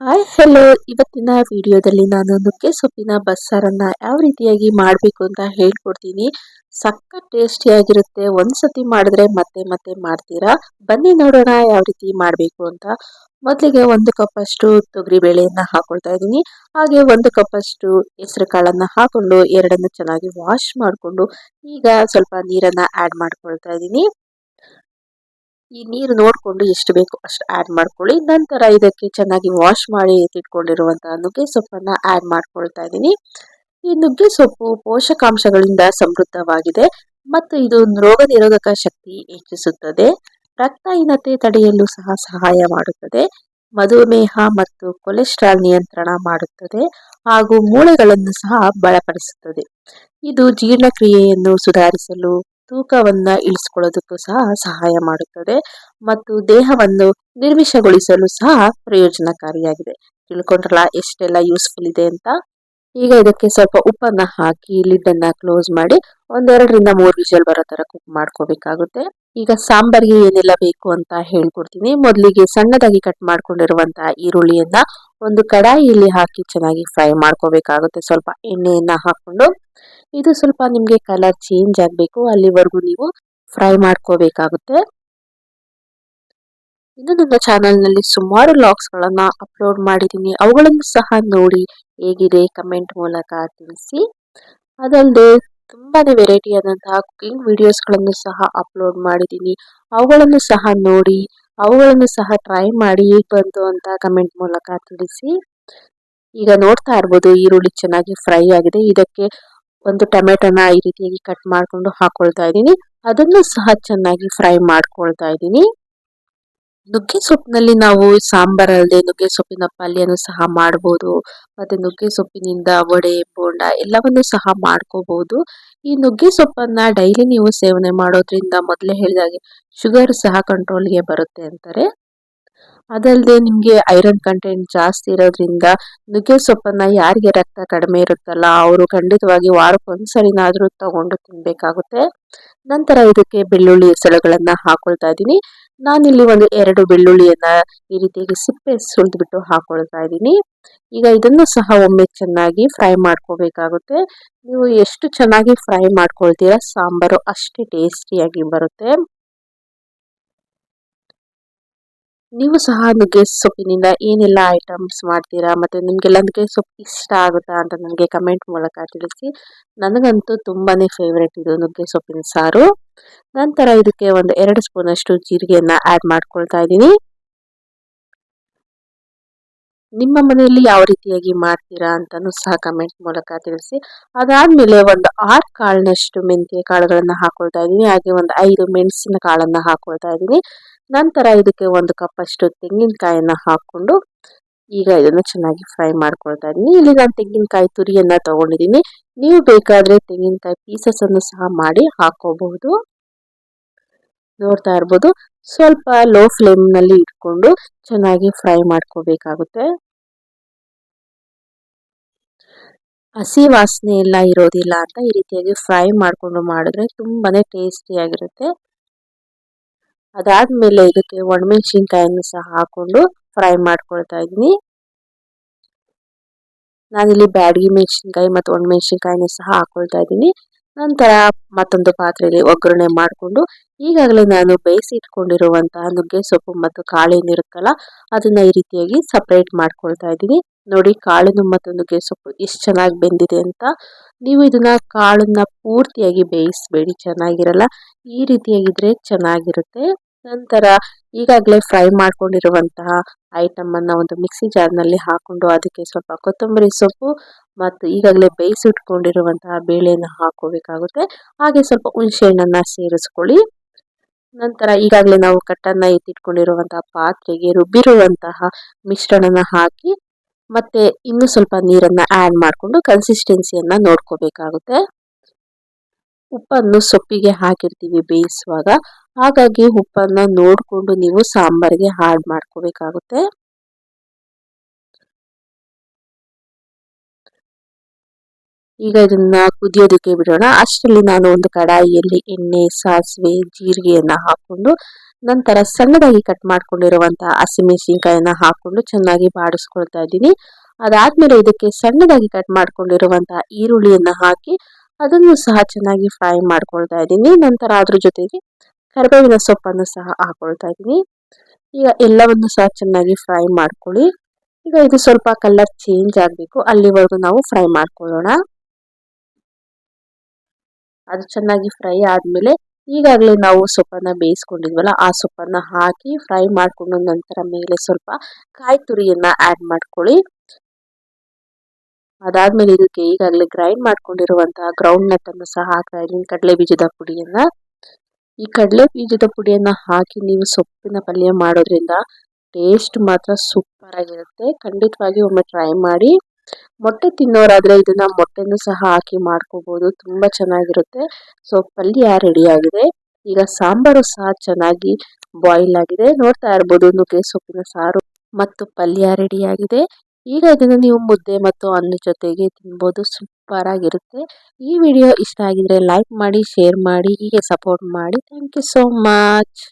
Hi hello ಇವತ್ತಿನ ವಿಡಿಯೋದಲ್ಲಿ ನಾನು ನುಗ್ಗೆ ಸೊಪ್ಪಿನ ಬಸ್ಸಾರನ್ನು ಯಾವ ರೀತಿಯಾಗಿ ಮಾಡಬೇಕು ಅಂತ ಹೇಳ್ಕೊಡ್ತೀನಿ. ಸಕ್ಕ ಟೇಸ್ಟಿಯಾಗಿರುತ್ತೆ. ಒಂದ್ಸತಿ ಮಾಡಿದ್ರೆ ಮತ್ತೆ ಮತ್ತೆ ಮಾಡ್ತೀರಾ? ಬನ್ನಿ ನೋಡೋಣ ಯಾವ ರೀತಿ ಮಾಡಬೇಕು ಅಂತ. ಮೊದಲಿಗೆ ಒಂದು ಕಪ್ಪಷ್ಟು ತೊಗರಿಬೇಳೆಯನ್ನು ತೊಗರಿ ಬೇಳೆಯನ್ನ ಹಾಕೊಳ್ತಾ ಇದ್ದೀನಿ. ಹಾಗೆ ಒಂದು ಕಪ್ಪಷ್ಟು ಹೆಸರು ಕಾಳನ್ನು ಹಾಕೊಂಡು ಎರಡನ್ನು ಚೆನ್ನಾಗಿ ವಾಶ್ ಮಾಡಿಕೊಂಡು ಈಗ ಸ್ವಲ್ಪ ನೀರನ್ನು ಆ್ಯಡ್ ಮಾಡ್ಕೊಳ್ತಾ ಇದ್ದೀನಿ. ಈ ನೀರು ನೋಡಿಕೊಂಡು ಎಷ್ಟು ಬೇಕು ಅಷ್ಟು ಆ್ಯಡ್ ಮಾಡ್ಕೊಳ್ಳಿ. ನಂತರ ಇದಕ್ಕೆ ಚೆನ್ನಾಗಿ ವಾಶ್ ಮಾಡಿ ಎತ್ತಿಟ್ಕೊಂಡಿರುವಂತಹ ನುಗ್ಗೆ ಸೊಪ್ಪನ್ನು ಆ್ಯಡ್ ಮಾಡ್ಕೊಳ್ತಾ ಇದ್ದೀನಿ. ಈ ನುಗ್ಗೆ ಸೊಪ್ಪು ಪೋಷಕಾಂಶಗಳಿಂದ ಸಮೃದ್ಧವಾಗಿದೆ ಮತ್ತು ಇದು ರೋಗ ನಿರೋಧಕ ಶಕ್ತಿ ಹೆಚ್ಚಿಸುತ್ತದೆ. ರಕ್ತಹೀನತೆ ತಡೆಯಲು ಸಹ ಸಹಾಯ ಮಾಡುತ್ತದೆ. ಮಧುಮೇಹ ಮತ್ತು ಕೊಲೆಸ್ಟ್ರಾಲ್ ನಿಯಂತ್ರಣ ಮಾಡುತ್ತದೆ ಹಾಗೂ ಮೂಳೆಗಳನ್ನು ಸಹ ಬಲಪಡಿಸುತ್ತದೆ. ಇದು ಜೀರ್ಣಕ್ರಿಯೆಯನ್ನು ಸುಧಾರಿಸಲು ತೂಕವನ್ನ ಇಳಿಸ್ಕೊಳ್ಳೋದಕ್ಕೂ ಸಹ ಸಹಾಯ ಮಾಡುತ್ತದೆ ಮತ್ತು ದೇಹವನ್ನು ನಿರ್ಮಿಷಗೊಳಿಸಲು ಸಹ ಪ್ರಯೋಜನಕಾರಿಯಾಗಿದೆ. ತಿಳ್ಕೊಂಡ್ರಲ್ಲ ಎಷ್ಟೆಲ್ಲ ಯೂಸ್ಫುಲ್ ಇದೆ ಅಂತ? ಈಗ ಇದಕ್ಕೆ ಸ್ವಲ್ಪ ಉಪ್ಪನ್ನ ಹಾಕಿ ಲಿಡ್ ಅನ್ನ ಕ್ಲೋಸ್ ಮಾಡಿ ಒಂದೆರಡರಿಂದ ಮೂರು ವಿಷಲ್ ಬರೋ ತರ ಕುಕ್ ಮಾಡ್ಕೋಬೇಕಾಗುತ್ತೆ. ಈಗ ಸಾಂಬಾರ್ಗೆ ಏನೆಲ್ಲ ಬೇಕು ಅಂತ ಹೇಳ್ಕೊಡ್ತೀನಿ. ಮೊದಲಿಗೆ ಸಣ್ಣದಾಗಿ ಕಟ್ ಮಾಡ್ಕೊಂಡಿರುವಂತಹ ಈರುಳ್ಳಿಯನ್ನ ಒಂದು ಕಡಾಯಿಯಲ್ಲಿ ಹಾಕಿ ಚೆನ್ನಾಗಿ ಫ್ರೈ ಮಾಡ್ಕೋಬೇಕಾಗುತ್ತೆ. ಸ್ವಲ್ಪ ಎಣ್ಣೆಯನ್ನ ಹಾಕೊಂಡು ಇದು ಸ್ವಲ್ಪ ನಿಮಗೆ ಕಲರ್ ಚೇಂಜ್ ಆಗಬೇಕು. ಅಲ್ಲಿವರೆಗೂ ನೀವು ಫ್ರೈ ಮಾಡ್ಕೋಬೇಕಾಗುತ್ತೆ. ಇನ್ನು ನನ್ನ ಚಾನಲ್ನಲ್ಲಿ ಸುಮಾರು ಲಾಕ್ಸ್ಗಳನ್ನು ಅಪ್ಲೋಡ್ ಮಾಡಿದ್ದೀನಿ. ಅವುಗಳನ್ನು ಸಹ ನೋಡಿ ಹೇಗಿದೆ ಕಮೆಂಟ್ ಮೂಲಕ ತಿಳಿಸಿ. ಅದಲ್ಲದೆ ತುಂಬಾ ವೆರೈಟಿ ಆದಂತಹ ಕುಕಿಂಗ್ ವಿಡಿಯೋಸ್ಗಳನ್ನು ಸಹ ಅಪ್ಲೋಡ್ ಮಾಡಿದ್ದೀನಿ. ಅವುಗಳನ್ನು ಸಹ ನೋಡಿ, ಅವುಗಳನ್ನು ಸಹ ಟ್ರೈ ಮಾಡಿ ಬಂತು ಅಂತ ಕಮೆಂಟ್ ಮೂಲಕ ತಿಳಿಸಿ. ಈಗ ನೋಡ್ತಾ ಇರ್ಬೋದು, ಈರುಳ್ಳಿ ಚೆನ್ನಾಗಿ ಫ್ರೈ ಆಗಿದೆ. ಇದಕ್ಕೆ ಒಂದು ಟೊಮೆಟೊನ ಈ ರೀತಿಯಾಗಿ ಕಟ್ ಮಾಡಿಕೊಂಡು ಹಾಕೊಳ್ತಾ ಇದ್ದೀನಿ. ಅದನ್ನು ಸಹ ಚೆನ್ನಾಗಿ ಫ್ರೈ ಮಾಡ್ಕೊಳ್ತಾ ಇದ್ದೀನಿ. ನುಗ್ಗೆ ಸೊಪ್ಪಿನಲ್ಲಿ ನಾವು ಸಾಂಬಾರ್ ಅಲ್ಲದೆ ನುಗ್ಗೆ ಸೊಪ್ಪಿನ ಪಲ್ಯನೂ ಸಹ ಮಾಡಬಹುದು ಮತ್ತೆ ನುಗ್ಗೆ ಸೊಪ್ಪಿನಿಂದ ವಡೆ, ಬೋಂಡ ಎಲ್ಲವನ್ನು ಸಹ ಮಾಡ್ಕೋಬಹುದು ಈ ನುಗ್ಗೆ ಸೊಪ್ಪನ್ನ ಡೈಲಿ ನೀವು ಸೇವನೆ ಮಾಡೋದ್ರಿಂದ ಮೊದಲೇ ಹೇಳಿದಾಗೆ ಶುಗರ್ ಸಹ ಕಂಟ್ರೋಲ್ಗೆ ಬರುತ್ತೆ ಅಂತಾರೆ. ಅದಲ್ಲದೆ ನಿಮಗೆ ಐರನ್ ಕಂಟೆಂಟ್ ಜಾಸ್ತಿ ಇರೋದ್ರಿಂದ ನುಗ್ಗೆ ಸೊಪ್ಪನ್ನು ಯಾರಿಗೆ ರಕ್ತ ಕಡಿಮೆ ಇರುತ್ತಲ್ಲ, ಅವರು ಖಂಡಿತವಾಗಿ ವಾರಕ್ಕೊಂದ್ಸರಿನಾದರೂ ತಗೊಂಡು ತಿನ್ನಬೇಕಾಗುತ್ತೆ ನಂತರ ಇದಕ್ಕೆ ಬೆಳ್ಳುಳ್ಳಿ ಎಸಳುಗಳನ್ನು ಹಾಕೊಳ್ತಾ ಇದ್ದೀನಿ. ನಾನಿಲ್ಲಿ ಒಂದು ಎರಡು ಬೆಳ್ಳುಳ್ಳಿಯನ್ನು ಈ ರೀತಿಯಾಗಿ ಸಿಪ್ಪೆ ಸುಳಿದುಬಿಟ್ಟು ಹಾಕೊಳ್ತಾ ಇದ್ದೀನಿ. ಈಗ ಇದನ್ನು ಸಹ ಒಮ್ಮೆ ಚೆನ್ನಾಗಿ ಫ್ರೈ ಮಾಡ್ಕೋಬೇಕಾಗುತ್ತೆ. ನೀವು ಎಷ್ಟು ಚೆನ್ನಾಗಿ ಫ್ರೈ ಮಾಡ್ಕೊಳ್ತೀರಾ, ಸಾಂಬಾರು ಅಷ್ಟೇ ಟೇಸ್ಟಿಯಾಗಿ ಬರುತ್ತೆ. ನೀವು ಸಹ ನುಗ್ಗೆ ಸೊಪ್ಪಿನಿಂದ ಏನೆಲ್ಲ ಐಟಮ್ಸ್ ಮಾಡ್ತೀರಾ ಮತ್ತು ನಿಮಗೆಲ್ಲ ನುಗ್ಗೆ ಸೊಪ್ಪು ಇಷ್ಟ ಆಗುತ್ತಾ ಅಂತ ನನಗೆ ಕಮೆಂಟ್ ಮೂಲಕ ತಿಳಿಸಿ. ನನಗಂತೂ ತುಂಬಾ ಫೇವ್ರೆಟ್ ಇದು ನುಗ್ಗೆ ಸೊಪ್ಪಿನ ಸಾರು. ನಂತರ ಇದಕ್ಕೆ ಒಂದು ಎರಡು ಸ್ಪೂನಷ್ಟು ಜೀರಿಗೆಯನ್ನು ಆ್ಯಡ್ ಮಾಡ್ಕೊಳ್ತಾ ಇದ್ದೀನಿ. ನಿಮ್ಮ ಮನೆಯಲ್ಲಿ ಯಾವ ರೀತಿಯಾಗಿ ಮಾಡ್ತೀರಾ ಅಂತಲೂ ಸಹ ಕಮೆಂಟ್ ಮೂಲಕ ತಿಳಿಸಿ. ಅದಾದಮೇಲೆ ಒಂದು ಆರು ಕಾಳಿನಷ್ಟು ಮೆಂತ್ಯ ಕಾಳುಗಳನ್ನು ಹಾಕೊಳ್ತಾ ಇದ್ದೀನಿ. ಹಾಗೆ ಒಂದು ಐದು ಮೆಣಸಿನ ಕಾಳನ್ನು ಹಾಕೊಳ್ತಾ ಇದ್ದೀನಿ. ನಂತರ ಇದಕ್ಕೆ ಒಂದು ಕಪ್ಪಷ್ಟು ತೆಂಗಿನಕಾಯಿನ ಹಾಕ್ಕೊಂಡು ಈಗ ಇದನ್ನು ಚೆನ್ನಾಗಿ ಫ್ರೈ ಮಾಡ್ಕೊಳ್ತಾ ಇದ್ದೀನಿ. ಇಲ್ಲಿ ನಾನು ತೆಂಗಿನಕಾಯಿ ತುರಿಯನ್ನ ತಗೊಂಡಿದ್ದೀನಿ. ನೀವು ಬೇಕಾದ್ರೆ ತೆಂಗಿನಕಾಯಿ ಪೀಸಸ್ ಅನ್ನು ಸಹ ಮಾಡಿ ಹಾಕೋಬಹುದು ನೋಡ್ತಾ ಇರ್ಬೋದು. ಸ್ವಲ್ಪ ಲೋ ಫ್ಲೇಮ್ನಲ್ಲಿ ಇಟ್ಕೊಂಡು ಚೆನ್ನಾಗಿ ಫ್ರೈ ಮಾಡ್ಕೋಬೇಕಾಗುತ್ತೆ. ಹಸಿ ವಾಸನೆ ಎಲ್ಲ ಇರೋದಿಲ್ಲ ಅಂತ ಈ ರೀತಿಯಾಗಿ ಫ್ರೈ ಮಾಡಿಕೊಂಡು ಮಾಡಿದ್ರೆ ತುಂಬಾನೇ ಟೇಸ್ಟಿಯಾಗಿರುತ್ತೆ ಅದಾದ್ಮೇಲೆ ಇದಕ್ಕೆ ಒಣಮೆಣಸಿನ್ಕಾಯನ್ನು ಸಹ ಹಾಕೊಂಡು ಫ್ರೈ ಮಾಡ್ಕೊಳ್ತಾ ಇದ್ದೀನಿ. ನಾನಿಲ್ಲಿ ಬ್ಯಾಡಗಿ ಮೆಣಸಿನ್ಕಾಯಿ ಮತ್ತು ಒಣಮೆಣಸಿನ್ಕಾಯಿನ ಸಹ ಹಾಕೊಳ್ತಾ ಇದ್ದೀನಿ. ನಂತರ ಮತ್ತೊಂದು ಪಾತ್ರೆಯಲ್ಲಿ ಒಗ್ಗರಣೆ ಮಾಡಿಕೊಂಡು ಈಗಾಗಲೇ ನಾನು ಬೇಯಿಸಿ ಇಟ್ಕೊಂಡಿರುವಂತಹ ನುಗ್ಗೆ ಸೊಪ್ಪು ಮತ್ತು ಕಾಳೇನಿರುತ್ತಲ್ಲ ಅದನ್ನ ಈ ರೀತಿಯಾಗಿ ಸಪ್ರೇಟ್ ಮಾಡ್ಕೊಳ್ತಾ ಇದ್ದೀನಿ. ನೋಡಿ, ಕಾಳಿನ ಮತ್ತು ನುಗ್ಗೆ ಸೊಪ್ಪು ಎಷ್ಟು ಚೆನ್ನಾಗಿ ಬೆಂದಿದೆ ಅಂತ. ನೀವು ಇದನ್ನ ಕಾಳನ್ನ ಪೂರ್ತಿಯಾಗಿ ಬೇಯಿಸಬೇಡಿ, ಚೆನ್ನಾಗಿರಲ್ಲ. ಈ ರೀತಿಯಾಗಿದ್ರೆ ಚೆನ್ನಾಗಿರುತ್ತೆ. ನಂತರ ಈಗಾಗಲೇ ಫ್ರೈ ಮಾಡ್ಕೊಂಡಿರುವಂತಹ ಐಟಮ್ ಒಂದು ಮಿಕ್ಸಿ ಜಾರ್ನಲ್ಲಿ ಹಾಕೊಂಡು ಅದಕ್ಕೆ ಸ್ವಲ್ಪ ಕೊತ್ತಂಬರಿ ಸೊಪ್ಪು ಮತ್ತು ಈಗಾಗಲೇ ಬೇಯಿಸಿಟ್ಕೊಂಡಿರುವಂತಹ ಬೇಳೆಯನ್ನು ಹಾಕೋಬೇಕಾಗುತ್ತೆ ಹಾಗೆ ಸ್ವಲ್ಪ ಹುಣಸೆ ಹಣ್ಣನ್ನ ಸೇರಿಸ್ಕೊಳ್ಳಿ. ನಂತರ ಈಗಾಗಲೇ ನಾವು ಕಟ್ಟನ್ನು ಎತ್ತಿಟ್ಕೊಂಡಿರುವಂತಹ ಪಾತ್ರೆಗೆ ರುಬ್ಬಿರುವಂತಹ ಮಿಶ್ರಣನ ಹಾಕಿ ಮತ್ತೆ ಇನ್ನು ಸ್ವಲ್ಪ ನೀರನ್ನ ಆ್ಯಡ್ ಮಾಡಿಕೊಂಡು ಕನ್ಸಿಸ್ಟೆನ್ಸಿಯನ್ನ ನೋಡ್ಕೋಬೇಕಾಗುತ್ತೆ. ಉಪ್ಪನ್ನು ಸೊಪ್ಪಿಗೆ ಹಾಕಿರ್ತೀವಿ ಬೇಯಿಸುವಾಗ. ಹಾಗಾಗಿ ಉಪ್ಪನ್ನ ನೋಡಿಕೊಂಡು ನೀವು ಸಾಂಬಾರಿಗೆ ಆ್ಯಡ್ ಮಾಡ್ಕೋಬೇಕಾಗುತ್ತೆ. ಈಗ ಇದನ್ನ ಕುದಿಯೋದಕ್ಕೆ ಬಿಡೋಣ. ಅಷ್ಟರಲ್ಲಿ ನಾನು ಒಂದು ಕಡಾಯಿಯಲ್ಲಿ ಎಣ್ಣೆ, ಸಾಸಿವೆ, ಜೀರಿಗೆಯನ್ನು ಹಾಕೊಂಡು ನಂತರ ಸಣ್ಣದಾಗಿ ಕಟ್ ಮಾಡ್ಕೊಂಡಿರುವಂತಹ ಹಸಿಮೆಣಸಿನಕಾಯಿನ ಹಾಕೊಂಡು ಚೆನ್ನಾಗಿ ಬಾಡಿಸ್ಕೊಳ್ತಾ ಇದ್ದೀನಿ. ಅದಾದ್ಮೇಲೆ ಇದಕ್ಕೆ ಸಣ್ಣದಾಗಿ ಕಟ್ ಮಾಡ್ಕೊಂಡಿರುವಂತಹ ಈರುಳ್ಳಿಯನ್ನು ಹಾಕಿ ಅದನ್ನು ಸಹ ಚೆನ್ನಾಗಿ ಫ್ರೈ ಮಾಡ್ಕೊಳ್ತಾ ಇದ್ದೀನಿ. ನಂತರ ಅದ್ರ ಜೊತೆಗೆ ಕರಿಬೇವಿನ ಸೊಪ್ಪನ್ನು ಸಹ ಹಾಕೊಳ್ತಾ ಇದ್ದೀನಿ. ಈಗ ಎಲ್ಲವನ್ನು ಸಹ ಚೆನ್ನಾಗಿ ಫ್ರೈ ಮಾಡ್ಕೊಳ್ಳಿ. ಈಗ ಇದು ಸ್ವಲ್ಪ ಕಲರ್ ಚೇಂಜ್ ಆಗಬೇಕು. ಅಲ್ಲಿವರೆಗೂ ನಾವು ಫ್ರೈ ಮಾಡ್ಕೊಳ್ಳೋಣ. ಅದು ಚೆನ್ನಾಗಿ ಫ್ರೈ ಆದಮೇಲೆ ಈಗಾಗಲೇ ನಾವು ಸೊಪ್ಪನ್ನು ಬೇಯಿಸ್ಕೊಂಡಿದ್ವಲ್ಲ, ಆ ಸೊಪ್ಪನ್ನು ಹಾಕಿ ಫ್ರೈ ಮಾಡಿಕೊಂಡು ನಂತರ ಮೇಲೆ ಸ್ವಲ್ಪ ಕಾಯಿ ತುರಿಯನ್ನು ಆ್ಯಡ್ ಮಾಡ್ಕೊಳ್ಳಿ. ಅದಾದ್ಮೇಲೆ ಇದಕ್ಕೆ ಈಗಾಗಲೇ ಗ್ರೈಂಡ್ ಮಾಡ್ಕೊಂಡಿರುವಂತಹ ಗ್ರೌಂಡ್ ನಟ್ ಅನ್ನು ಸಹ ಹಾಕ್ತಾ ಇದ್ದೀನಿ. ಕಡಲೆ ಬೀಜದ ಪುಡಿಯನ್ನ. ಈ ಕಡಲೆ ಬೀಜದ ಪುಡಿಯನ್ನ ಹಾಕಿ ನೀವು ಸೊಪ್ಪಿನ ಪಲ್ಯ ಮಾಡೋದ್ರಿಂದ ಟೇಸ್ಟ್ ಮಾತ್ರ ಸೂಪರ್ ಆಗಿರುತ್ತೆ. ಖಂಡಿತವಾಗಿ ಒಮ್ಮೆ ಟ್ರೈ ಮಾಡಿ. ಮೊಟ್ಟೆ ತಿನ್ನೋರಾದ್ರೆ ಇದನ್ನ ಮೊಟ್ಟೆನೂ ಸಹ ಹಾಕಿ ಮಾಡ್ಕೋಬಹುದು ತುಂಬಾ ಚೆನ್ನಾಗಿರುತ್ತೆ. ಸೊ ಪಲ್ಯ ರೆಡಿ ಆಗಿದೆ. ಈಗ ಸಾಂಬಾರು ಸಹ ಚೆನ್ನಾಗಿ ಬಾಯ್ಲ್ ಆಗಿದೆ. ನೋಡ್ತಾ ಇರ್ಬೋದು ನುಗ್ಗೆ ಸೊಪ್ಪಿನ ಸಾರು ಮತ್ತು ಪಲ್ಯ ರೆಡಿ ಆಗಿದೆ. ಈಗ ಇದನ್ನ ನೀವು ಮುದ್ದೆ ಮತ್ತು ಅನ್ನ ಜೊತೆಗೆ ತಿನ್ಬೋದು. ಸೂಪರ್ ಆಗಿರುತ್ತೆ. ಈ ವಿಡಿಯೋ ಇಷ್ಟ ಆಗಿದ್ರೆ ಲೈಕ್ ಮಾಡಿ ಶೇರ್ ಮಾಡಿ, ಹೀಗೆ ಸಪೋರ್ಟ್ ಮಾಡಿ. Thank you so much